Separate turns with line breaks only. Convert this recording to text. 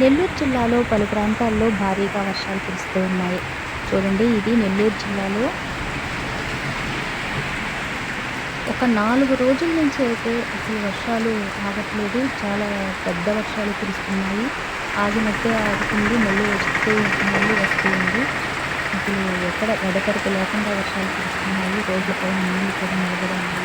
నెల్లూరు జిల్లాలో పలు ప్రాంతాల్లో భారీగా వర్షాలు కురుస్తూ ఉన్నాయి. చూడండి ఇది నెల్లూరు జిల్లాలో ఒక నాలుగు రోజుల నుంచి అయితే అసలు వర్షాలు ఆగట్లేదు. చాలా పెద్ద వర్షాలు కురుస్తున్నాయి. ఆగినట్టే ఆగుతుంది. మళ్ళీ వస్తూ మళ్ళీ వస్తూ ఉంది. అసలు ఎక్కడ ఎడతెరపి లేకుండా వర్షాలు కురుస్తున్నాయి. రోడ్లపై నీళ్ళు కూడా నిలబడి ఉన్నాయి.